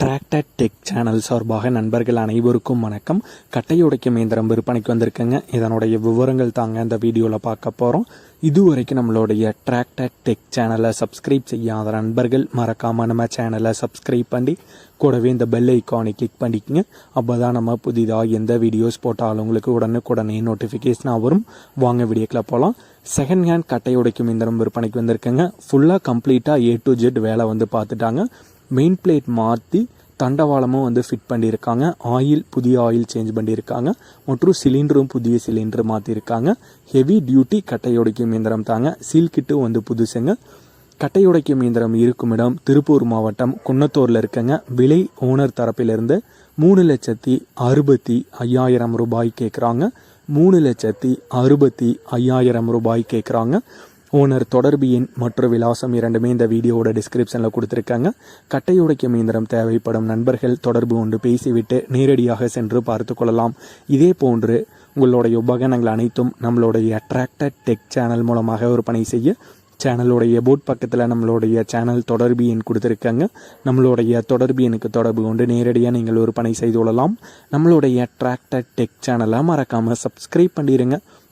Tractor tech channel சார்பாக நண்பர்கள் அனைவருக்கும் வணக்கம். கட்டையுடைக்கும் இயந்திரம் விற்பனைக்கு வந்திருக்குங்க. இதனுடைய விவரங்கள் தாங்க இந்த வீடியோவில் பார்க்க போகிறோம் இதுவரைக்கும் நம்மளுடைய டிராக்டர் டெக் சேனலை சப்ஸ்கிரைப் செய்யாத நண்பர்கள் மறக்காமல் நம்ம சேனலை சப்ஸ்கிரைப் பண்ணி கூடவே இந்த பெல் ஐக்கானை கிளிக் பண்ணிக்கங்க. அப்போ தான் நம்ம புதிதாக எந்த வீடியோஸ் போட்டாலும் உங்களுக்கு உடனுக்குடனே நோட்டிஃபிகேஷனாக வரும். வாங்க வீடியோக்கில் போகலாம் செகண்ட் ஹேண்ட் கட்டை உடைக்கும் இயந்திரம் விற்பனைக்கு வந்திருக்குங்க. ஃபுல்லாக கம்ப்ளீட்டாக ஏ டு ஜெட் வேலை வந்து பார்த்துட்டாங்க. மெயின் பிளேட் மாற்றி தண்டவாளமும் வந்து ஃபிட் பண்ணியிருக்காங்க. ஆயில் புதிய ஆயில் சேஞ்ச் பண்ணியிருக்காங்க. மற்றும் சிலிண்டரும் புதிய சிலிண்டர் மாற்றிருக்காங்க ஹெவி டியூட்டி கட்டையுடைக்கும் இயந்திரம் தாங்க. சீல் கிட்டும் வந்து புதுசுங்க. கட்டையுடைக்கும் இயந்திரம் இருக்கும் இடம் திருப்பூர் மாவட்டம் குன்னத்தூரில் இருக்கங்க. விலை ஓனர் தரப்பிலிருந்து மூணு லட்சத்தி அறுபத்தி ஐயாயிரம் ரூபாய் கேட்குறாங்க மூணு லட்சத்தி அறுபத்தி ஐயாயிரம் ரூபாய் கேட்குறாங்க ஓனர் தொடர்பு எண் மற்றும் விலாசம் இரண்டுமே இந்த வீடியோவோட டிஸ்கிரிப்ஷனில் கொடுத்துருக்காங்க. கட்டை உடைக்கும் இயந்திரம் தேவைப்படும் நண்பர்கள் தொடர்பு கொண்டு பேசிவிட்டு நேரடியாக சென்று பார்த்து கொள்ளலாம். இதே போன்று உங்களுடைய உபகரணங்கள் அனைத்தும் நம்மளுடைய அட்ராக்டட் டெக் சேனல் மூலமாக விற்பனை செய்ய சேனலுடைய போட் பக்கத்தில் நம்மளுடைய சேனல் தொடர்பு எண் கொடுத்துருக்காங்க. நம்மளுடைய தொடர்பு எண்ணுக்கு தொடர்பு கொண்டு நேரடியாக நீங்கள் விற்பனை செய்து கொள்ளலாம். நம்மளுடைய அட்ராக்டட் டெக் சேனலை மறக்காமல் சப்ஸ்கிரைப் பண்ணிடுங்க